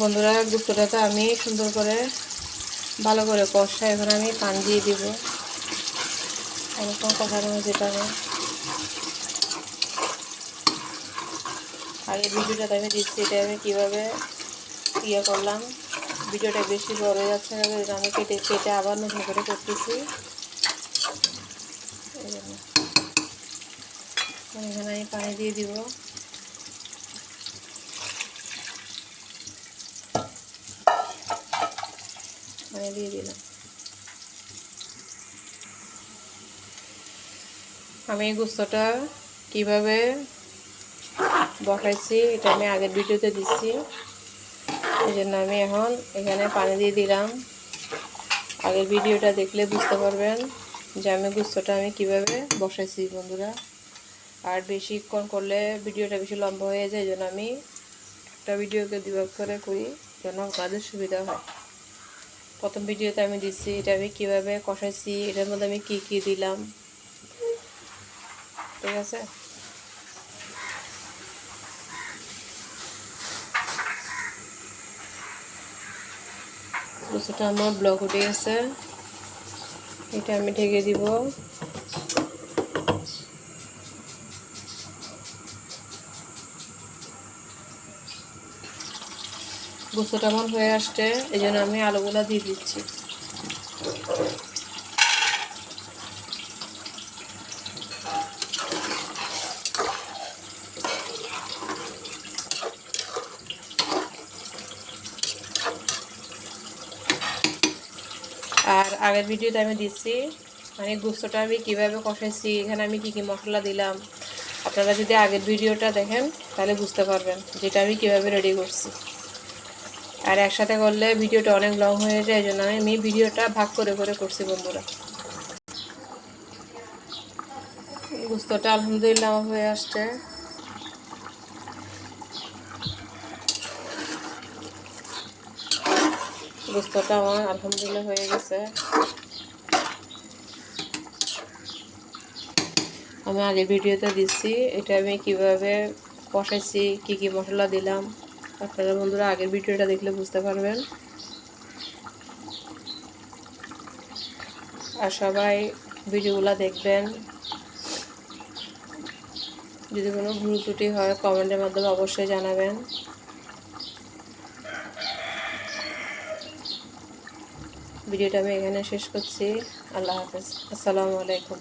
বন্ধুরা গুপ্তটাতে আমি সুন্দর করে ভালো করে কষা এখন আমি পান দিয়ে দিব। এরকম কষানো যেটা আমি আগে ভিডিওটাতে আমি দিচ্ছি, এটা আমি কীভাবে ইয়ে করলাম, ভিডিওটা বেশি বড় হয়ে যাচ্ছে না আমি কেটে কেটে আবার নতুন করে করতেছি। এই এখানে আমি পানি দিয়ে দিব। পানি দিয়ে দিলাম। আমি গুস্তটা কীভাবে বসাইছি, এটা আমি আগের ভিডিওতে দিচ্ছি। এই জন্য আমি এখন এখানে পানি দিয়ে দিলাম। আগের ভিডিওটা দেখলে বুঝতে পারবেন যে আমি গুস্তটা আমি কীভাবে বসাইছি, বন্ধুরা। আর বেশিক্ষণ করলে ভিডিওটা বেশি লম্বা হয়ে যায় জন্য আমি একটা ভিডিওকে দুভাগ করে করি, যেন আপনাদের সুবিধা হয়। প্রথম ভিডিওতে আমি দিচ্ছি, এটা আমি কীভাবে কষাইছি, এটার মধ্যে আমি কি কি দিলাম। ঠিক আছে? দুশোটা আমার ব্লক উঠে গেছে। এটা আমি ঢেকে দিব। গুছোটা আমার হয়ে আসছে এই জন্য আমি আলুগুলা দিয়ে দিচ্ছি। আর আগের ভিডিওতে আমি দিচ্ছি মানে গুস্তটা আমি কীভাবে কষাইছি, এখানে আমি কী কী মশলা দিলাম। আপনারা যদি আগের ভিডিওটা দেখেন, তাহলে বুঝতে পারবেন যেটা আমি কীভাবে রেডি করছি। আর একসাথে করলে ভিডিওটা অনেক লং হয়ে যায় এই জন্য আমি ভিডিওটা ভাগ করে করে করছি বন্ধুরা। গুস্তটা আলহামদুলিল্লাহ হয়ে আসছে। গুস্তটা আমার আলহামদুলিল্লাহ হয়ে গেছে। আমি আগের ভিডিওতে দিচ্ছি, এটা আমি কীভাবে কষাইছি, কি কি মশলা দিলাম আপনারা বন্ধুরা আগের ভিডিওটা দেখলে বুঝতে পারবেন। আর সবাই ভিডিওগুলো দেখবেন। যদি কোনো ভুল ত্রুটি হয়, কমেন্টের মাধ্যমে অবশ্যই জানাবেন। ভিডিওটা আমি এখানে শেষ করছি। আল্লাহ হাফেজ। আসসালামু আলাইকুম।